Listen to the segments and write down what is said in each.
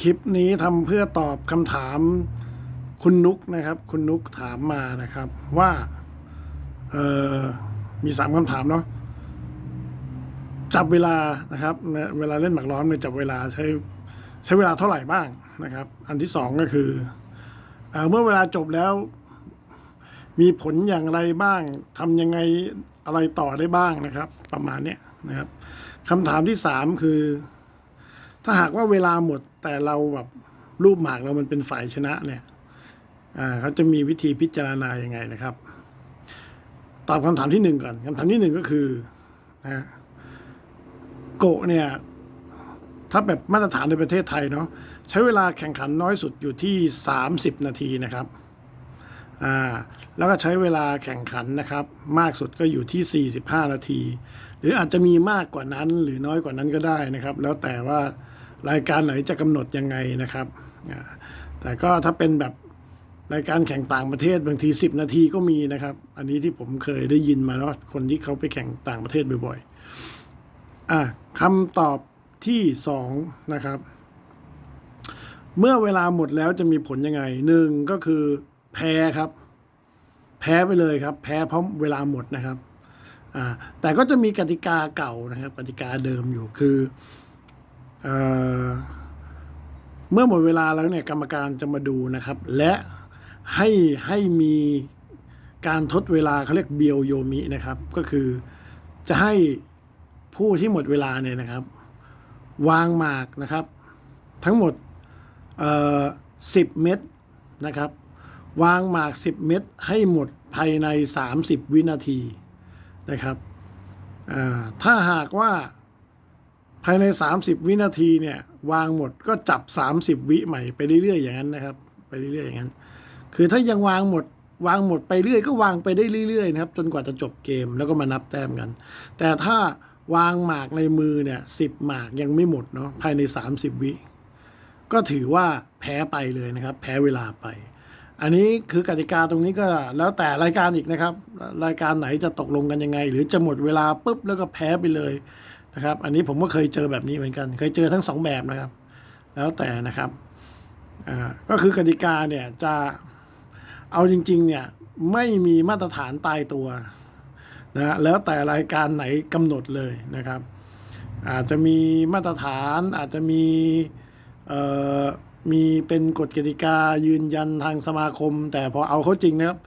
คลิปนี้ทำเพื่อตอบคำถามคุณนุกนะครับ คุณนุกถามมานะครับ ว่าเออมีสามคำถามเนาะจับเวลานะครับ เวลาเล่นหมากล้อมเนี่ยจับเวลาใช้ใช้เวลาเท่าไหร่บ้างนะครับ อันที่สองก็คือเออเมื่อเวลาจบแล้ว มีผลอย่างไรบ้างทำยังไงอะไรต่อได้บ้างนะครับ ประมาณเนี้ยนะครับคำถามที่สามคือ ถ้าหากว่าเวลาหมดแต่เราแบบรูปหมากเรามันเป็นฝ่ายชนะเนี่ยอ่าเขาจะมีวิธีพิจารณายังไงนะครับ ตอบคำถามที่หนึ่งก่อนคำถามที่หนึ่งก็คือนะโกะเนี่ย ถ้าแบบมาตรฐานในประเทศไทยเนาะใช้เวลาแข่งขันน้อยสุดอยู่ที่ 30 นาทีนะครับอ่าแล้วก็ใช้เวลาแข่งขันนะครับ มากสุดก็อยู่ที่ 45 นาที หรืออาจจะมีมากกว่านั้นหรือน้อยกว่านั้นก็ได้นะครับ แล้วแต่ว่า รายการไหนจะกำหนดยังไงนะครับ แต่ก็ถ้าเป็นแบบรายการแข่งต่างประเทศบางที 10 นาทีก็มีนะครับ อันนี้ที่ผมเคยได้ยินมาเนาะคนที่เขาไปแข่งต่างประเทศบ่อยๆอะคำตอบที่สองนะครับ เมื่อเวลาหมดแล้วจะมีผลยังไงหนึ่งก็คือแพ้ครับ แพ้ไปเลยครับ แพ้เพราะเวลาหมดนะครับอ่าแต่ก็จะมีกติกาเก่านะครับกติกาเดิมอยู่คือ เเมื่อหมดเวลาแล้วเนี่ยกรรมการจะมาดูนะครับ และให้ให้มีการทดเวลาเขาเรียกเบียวโยมินะครับ ก็คือจะให้ผู้ที่หมดเวลาเนี่ยนะครับ วางหมากนะครับ ทั้งหมดสิบเม็ดนะครับ วางหมาก10เม็ดให้หมดภายใน 30 วินาทีนะครับถ้าหากว่า ภายใน 30 วินาทีเนี่ย วางหมดก็จับ 30 วิใหม่ไปเรื่อยๆอย่างนั้นนะครับ ไปเรื่อยๆอย่างนั้น คือถ้ายังวางหมด วางหมดไปเรื่อยก็วางไปได้เรื่อยๆนะครับ จนกว่าจะจบเกมแล้วก็มานับแต้มกัน แต่ถ้าวางหมากในมือเนี่ยสิบหมากยังไม่หมดเนาะภายใน 30 วิก็ถือว่าแพ้ไปเลยนะครับ แพ้เวลาไป อันนี้คือกติกาตรงนี้ก็แล้วแต่รายการอีกนะครับ รายการไหนจะตกลงกันยังไง หรือจะหมดเวลาปุ๊บแล้วก็แพ้ไปเลย นะครับ อันนี้ผมก็เคยเจอแบบนี้เหมือนกัน เคยเจอทั้งสองแบบนะครับ แล้วแต่นะครับก็คือกติกาเนี่ยจะเอาจริง ๆ เนี่ยไม่มีมาตรฐานตายตัวนะแล้วแต่รายการไหนกำหนดเลยนะครับ อาจจะมีมาตรฐานอาจจะมีมีเป็นกฎกติกายืนยันทางสมาคม แต่พอเอาเข้าจริงนะครับ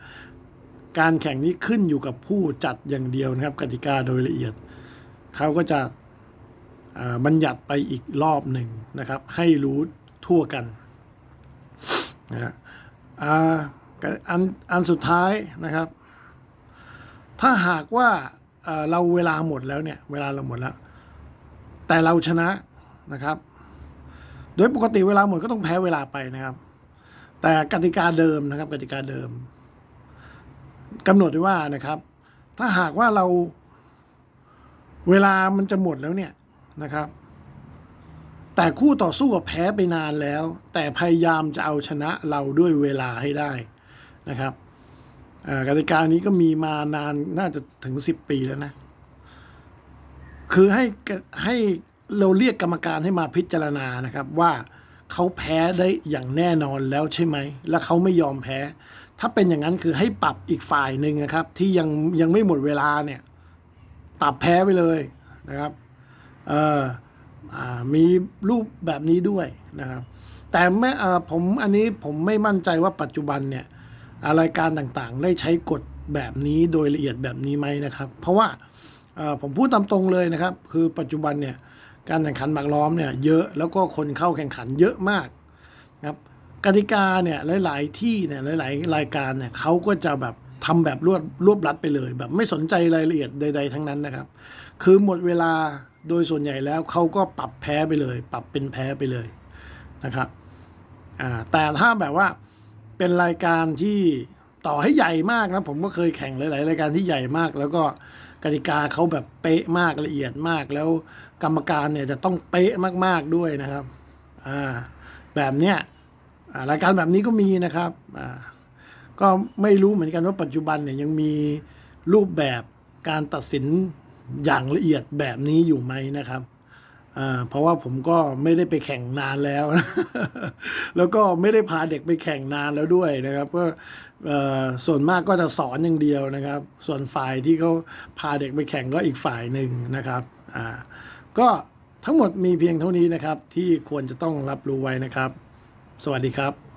การแข่งนี้ขึ้นอยู่กับผู้จัดอย่างเดียวนะครับ กติกาโดยละเอียด เขาก็จะบัญญัติไปอีกรอบหนึ่งนะครับ ให้รู้ทั่วกันนะฮะอ่าอันอันสุดท้ายนะครับ ถ้าหากว่าเราเวลาหมดแล้วเนี่ย เวลาเราหมดแล้ว แต่เราชนะนะครับ โดยปกติเวลาหมดก็ต้องแพ้เวลาไปนะครับ แต่กติกาเดิมนะครับ กติกาเดิมกำหนดไว้ว่านะครับ ถ้าหากว่าเรา เวลามันจะหมดแล้วเนี่ยนะครับ แต่คู่ต่อสู้กับแพ้ไปนานแล้ว แต่พยายามจะเอาชนะเราด้วยเวลาให้ได้นะครับอ่ากติกานี้ก็มีมานานน่าจะถึงสิบปีแล้วนะ คือให้ให้เราเรียกกรรมการให้มาพิจารณานะครับ ว่าเขาแพ้ได้อย่างแน่นอนแล้วใช่ไหม และเขาไม่ยอมแพ้ ถ้าเป็นอย่างนั้นคือให้ปรับอีกฝ่ายหนึ่งนะครับ ที่ยังยังไม่หมดเวลาเนี่ย ปรับแพ้ไปเลยนะครับเออมีรูปแบบนี้ด้วยนะครับ แต่แม่ผมอันนี้ผมไม่มั่นใจว่าปัจจุบันเนี่ยรายการต่างๆ ได้ใช้กฎแบบนี้โดยละเอียดแบบนี้ไหมนะครับ เพราะว่าผมพูดตามตรงเลยนะครับ คือปัจจุบันเนี่ยการแข่งขันหมากล้อมเนี่ยเยอะแล้วก็คนเข้าแข่งขันเยอะมากนะครับกติกาเนี่ยหลาย ๆ ที่เนี่ยหลาย ๆ รายการเนี่ยเขาก็จะแบบ ทำแบบรวดรวบรัดไปเลย แบบไม่สนใจรายละเอียดใด ๆ ทั้งนั้นนะครับ คือหมดเวลาโดยส่วนใหญ่แล้วเขาก็ปรับแพ้ไปเลย ปรับเป็นแพ้ไปเลยนะครับแต่ถ้าแบบว่าเป็นรายการที่ต่อให้ใหญ่มากนะผมก็เคยแข่งหลาย ๆ รายการที่ใหญ่มาก แล้วก็กติกาเขาแบบเป๊ะมากละเอียดมาก แล้วกรรมการเนี่ยจะต้องเป๊ะมากๆด้วยนะครับแบบเนี้ยรายการแบบนี้ก็มีนะครับ ก็ไม่รู้เหมือนกันว่าปัจจุบันเนี่ยยังมีรูปแบบการตัดสินอย่างละเอียดแบบนี้อยู่ไหมนะครับเพราะว่าผมก็ไม่ได้ไปแข่งนานแล้ว แล้วก็ไม่ได้พาเด็กไปแข่งนานแล้วด้วยนะครับ ก็ส่วนมากก็จะสอนอย่างเดียวนะครับ ส่วนฝ่ายที่เขาพาเด็กไปแข่งก็อีกฝ่ายหนึ่งนะครับก็ทั้งหมดมีเพียงเท่านี้นะครับ ที่ควรจะต้องรับรู้ไว้นะครับ สวัสดีครับ